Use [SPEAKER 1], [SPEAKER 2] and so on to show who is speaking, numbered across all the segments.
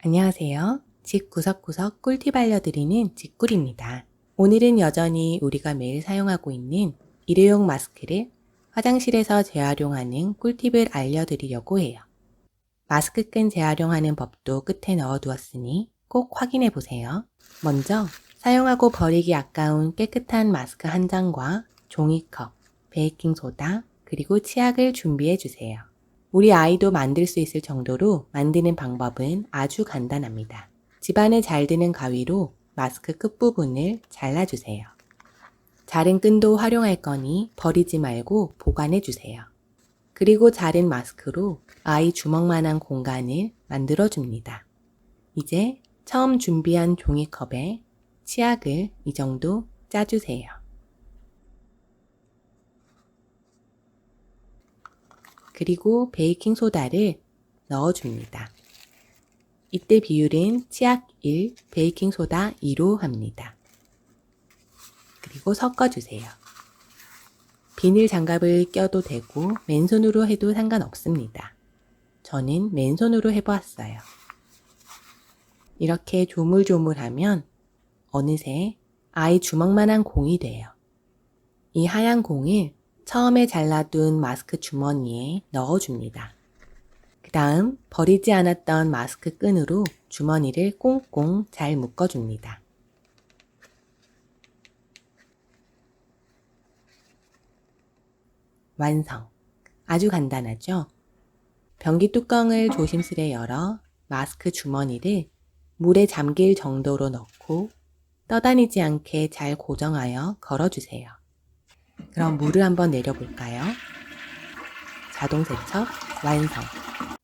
[SPEAKER 1] 안녕하세요. 집 구석구석 꿀팁 알려드리는 집꿀입니다. 오늘은 여전히 우리가 매일 사용하고 있는 일회용 마스크를 화장실에서 재활용하는 꿀팁을 알려드리려고 해요. 마스크 끈 재활용하는 법도 끝에 넣어 두었으니 꼭 확인해 보세요. 먼저 사용하고 버리기 아까운 깨끗한 마스크 한 장과 종이컵, 베이킹소다, 그리고 치약을 준비해 주세요. 우리 아이도 만들 수 있을 정도로 만드는 방법은 아주 간단합니다. 집안에 잘 드는 가위로 마스크 끝부분을 잘라주세요. 자른 끈도 활용할 거니 버리지 말고 보관해 주세요. 그리고 자른 마스크로 아이 주먹만한 공간을 만들어 줍니다. 이제 처음 준비한 종이컵에 치약을 이 정도 짜주세요. 그리고 베이킹 소다를 넣어줍니다. 이때 비율은 치약 1, 베이킹 소다 2로 합니다. 그리고 섞어주세요. 비닐 장갑을 껴도 되고 맨손으로 해도 상관없습니다. 저는 맨손으로 해보았어요. 이렇게 조물조물하면 어느새 아이 주먹만한 공이 돼요. 이 하얀 공을 처음에 잘라둔 마스크 주머니에 넣어줍니다. 그 다음 버리지 않았던 마스크 끈으로 주머니를 꽁꽁 잘 묶어줍니다. 완성. 아주 간단하죠? 변기 뚜껑을 조심스레 열어 마스크 주머니를 물에 잠길 정도로 넣고 떠다니지 않게 잘 고정하여 걸어주세요. 그럼 물을 한번 내려볼까요? 자동 세척 완성.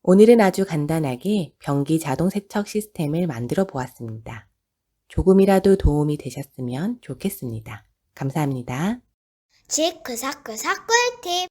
[SPEAKER 1] 오늘은 아주 간단하게 변기 자동 세척 시스템을 만들어 보았습니다. 조금이라도 도움이 되셨으면 좋겠습니다. 감사합니다.
[SPEAKER 2] 집 그삭그삭 꿀팁